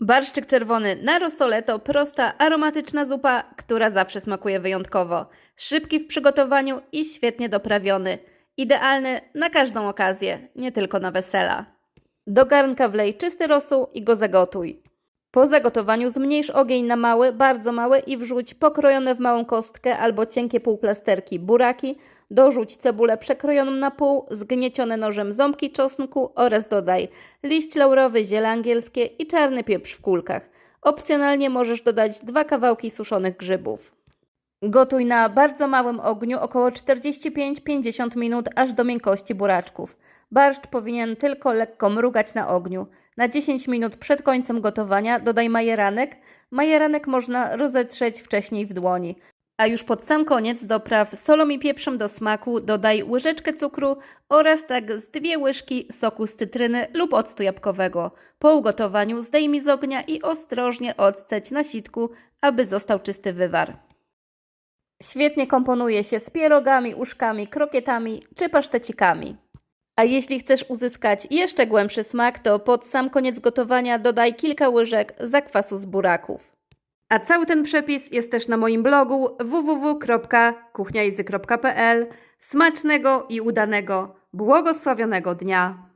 Barszczyk czerwony na rosole to prosta, aromatyczna zupa, która zawsze smakuje wyjątkowo. Szybki w przygotowaniu i świetnie doprawiony. Idealny na każdą okazję, nie tylko na wesela. Do garnka wlej czysty rosół i go zagotuj. Po zagotowaniu zmniejsz ogień na mały, bardzo mały i wrzuć pokrojone w małą kostkę albo cienkie półplasterki buraki, dorzuć cebulę przekrojoną na pół, zgniecione nożem ząbki czosnku oraz dodaj liść laurowy, ziele angielskie i czarny pieprz w kulkach. Opcjonalnie możesz dodać dwa kawałki suszonych grzybów. Gotuj na bardzo małym ogniu około 45-50 minut aż do miękkości buraczków. Barszcz powinien tylko lekko mrugać na ogniu. Na 10 minut przed końcem gotowania dodaj majeranek. Majeranek można rozetrzeć wcześniej w dłoni. A już pod sam koniec dopraw solą i pieprzem do smaku dodaj łyżeczkę cukru oraz tak z dwie łyżki soku z cytryny lub octu jabłkowego. Po ugotowaniu zdejmij z ognia i ostrożnie odsteć na sitku, aby został czysty wywar. Świetnie komponuje się z pierogami, uszkami, krokietami czy pasztecikami. A jeśli chcesz uzyskać jeszcze głębszy smak, to pod sam koniec gotowania dodaj kilka łyżek zakwasu z buraków. A cały ten przepis jest też na moim blogu www.kuchniajzy.pl. Smacznego i udanego, błogosławionego dnia!